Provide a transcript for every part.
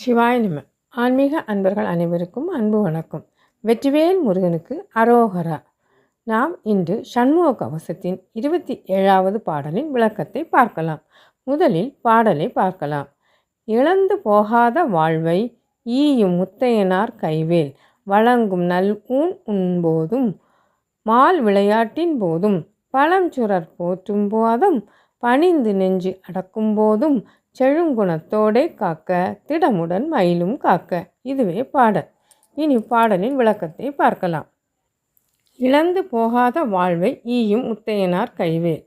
சிவாய நம. ஆன்மீக அன்பர்கள் அனைவருக்கும் அன்பு வணக்கம். வெற்றிவேல் முருகனுக்கு அரோகரா. நாம் இன்று சண்முக கவசத்தின் இருபத்தி ஏழாவது பாடலின் விளக்கத்தை பார்க்கலாம். முதலில் பாடலை பார்க்கலாம். இழந்து போகாத வாழ்வை ஈயும் முத்தையனார் கைவேல். வழங்கும் நல் ஊன் உண்போதும் மால் விளையாட்டின் போதும் பழம் சுரர் போற்றும் போதும் பணிந்து நெஞ்சு அடக்கும் போதும் செழுங்குணத்தோடே காக்க திடமுடன் மயிலும் காக்க. இதுவே பாடல். இனி பாடலின் விளக்கத்தை பார்க்கலாம். இழந்து போகாத வாழ்வை ஈயும் முத்தையனார் கைவேல்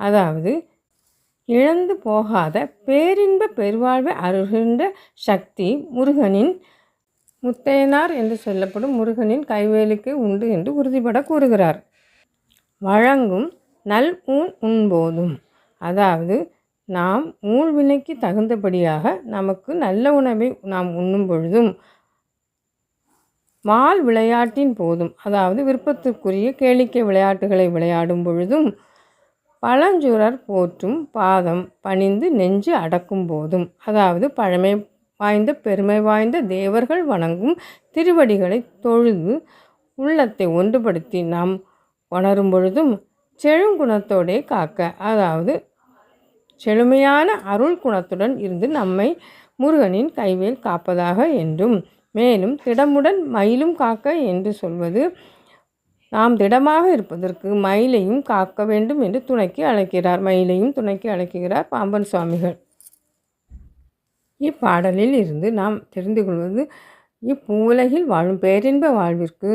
அதாவது இழந்து போகாத பேரின்ப பெருவாழ்வை அருகின்ற சக்தி முருகனின் முத்தையனார் என்று சொல்லப்படும் முருகனின் கைவேலுக்கு உண்டு என்று உறுதிபட கூறுகிறார். வழங்கும் நல் ஊன் உண்போதும். அதாவது நாம் ஊழ்வினைக்கு தகுந்தபடியாக நமக்கு நல்ல உணவை நாம் உண்ணும் பொழுதும் மால் விளையாட்டின் போதும் அதாவது விருப்பத்திற்குரிய கேளிக்கை விளையாட்டுகளை விளையாடும் பொழுதும் பழஞ்சுரர் போற்றும் பாதம் பணிந்து நெஞ்சு அடக்கும் போதும் அதாவது பழமை வாய்ந்த பெருமை வாய்ந்த தேவர்கள் வணங்கும் திருவடிகளை தொழுது உள்ளத்தை ஒன்றுபடுத்தி நாம் உணரும் பொழுதும் செழுங்குணத்தோடே காக்க அதாவது செழுமையான அருள் குணத்துடன் இருந்து நம்மை முருகனின் கைவேல் காப்பதாக என்றும் மேலும் திடமுடன் மயிலும் காக்க என்று சொல்வது நாம் திடமாக இருப்பதற்கு மயிலையும் காக்க வேண்டும் என்று துணைக்கு அழைக்கிறார். மயிலையும் துணைக்கு அழைக்கிறார் பாம்பன் சுவாமிகள். இப்பாடலில் இருந்து நாம் தெரிந்து கொள்வது இப்பூவுலகில் வாழும் பேரின்ப வாழ்விற்கு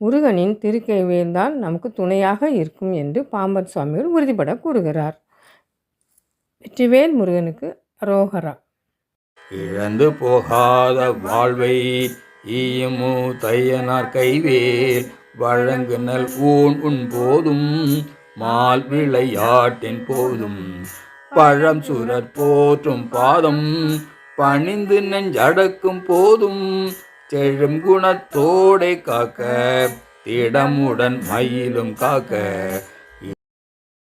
முருகனின் திருக்கைவேல்தான் நமக்கு துணையாக இருக்கும் என்று பாம்பன் சுவாமிகள் உறுதிபட கூறுகிறார். வெற்றிவேல் முருகனுக்கு அரோகரா. இழந்து போகாத வாழ்வை ஈயமோ தையனார் கைவேல். வழங்குனல் ஊன் உன் போதும் மால் விளையாட்டின் போதும். பழம் சுரற் போற்றும் பாதம் பணிந்து நெஞ்சடக்கும் போதும். செழும் குணத்தோடை காக்க திடமுடன் மயிலும் காக்க